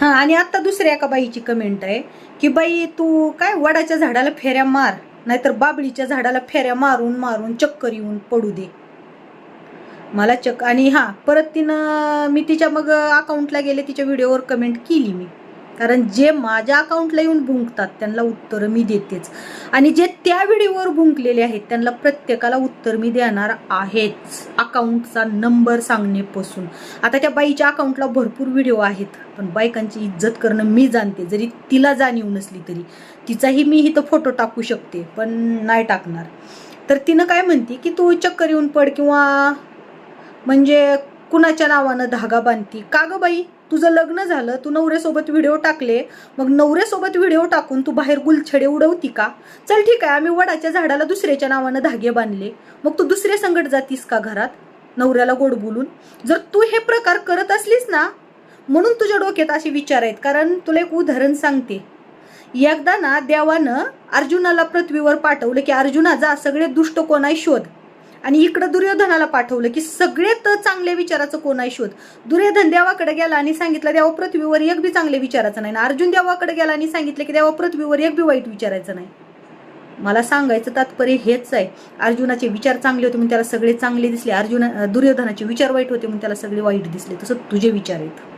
हां आणि आत्ता दुसऱ्या एका बाईची कमेंट आहे की बाई तू काय वडाच्या झाडाला फेऱ्या मार नाहीतर बाबळीच्या झाडाला फेऱ्या मारून मारून चक्कर येऊन पडू दे. मला चक आणि हां परत तिनं मी तिच्या मग अकाउंटला गेले तिच्या व्हिडिओवर कमेंट केली मी. कारण जे माझ्या अकाउंटला येऊन भुंकतात त्यांना उत्तर मी देतेच. आणि जे त्या व्हिडिओवर भुंकलेले आहेत त्यांना प्रत्येकाला उत्तर मी देणार आहेच. अकाउंटचा नंबर सांगणेपासून आता त्या बाईच्या अकाउंटला भरपूर व्हिडिओ आहेत पण बायकांची इज्जत करणं मी जाणते जरी तिला जाणीव नसली तरी. तिचाही मी इथं फोटो टाकू शकते पण नाही टाकणार. तर तिनं काय म्हणते की तू चक्कर येऊन पड किंवा म्हणजे कुणाच्या नावानं धागा बांधती? का गं बाई? तुझं लग्न झालं तू नवऱ्यासोबत व्हिडिओ टाकले मग नवऱ्यासोबत व्हिडिओ टाकून तू बाहेर गुलछडे उडवती का? चल ठीक आहे आम्ही वडाच्या झाडाला दुसऱ्याच्या नावानं धागे बांधले. मग तू दुसरे संकट जातीस का घरात? नवऱ्याला गोड बोलून. जर तू हे प्रकार करत असलीस ना म्हणून तुझ्या डोक्यात असे विचार आहेत. कारण तुला एक उदाहरण सांगते. एकदा ना देवानं अर्जुनाला पृथ्वीवर पाठवलं की अर्जुना जा सगळे दुष्ट कोणाही आहे शोध. आणि इकडं दुर्योधनाला पाठवलं की सगळ्यात चांगल्या विचाराचं कोण आहे शोध? दुर्योधन देवाकडे गेला आणि सांगितलं देवा पृथ्वीवर एक बी चांगल्या विचाराचं नाही. ना अर्जुन देवाकडे गेला आणि सांगितलं की देवा पृथ्वीवर एक बी वाईट विचारायचं नाही. मला सांगायचं तात्पर्य हेच आहे. अर्जुनाचे विचार चांगले होते म्हणून त्याला सगळे चांगले दिसले. अर्जुन दुर्योधनाचे विचार वाईट होते म्हणून त्याला सगळे वाईट दिसले. तसं तुझे विचार आहेत.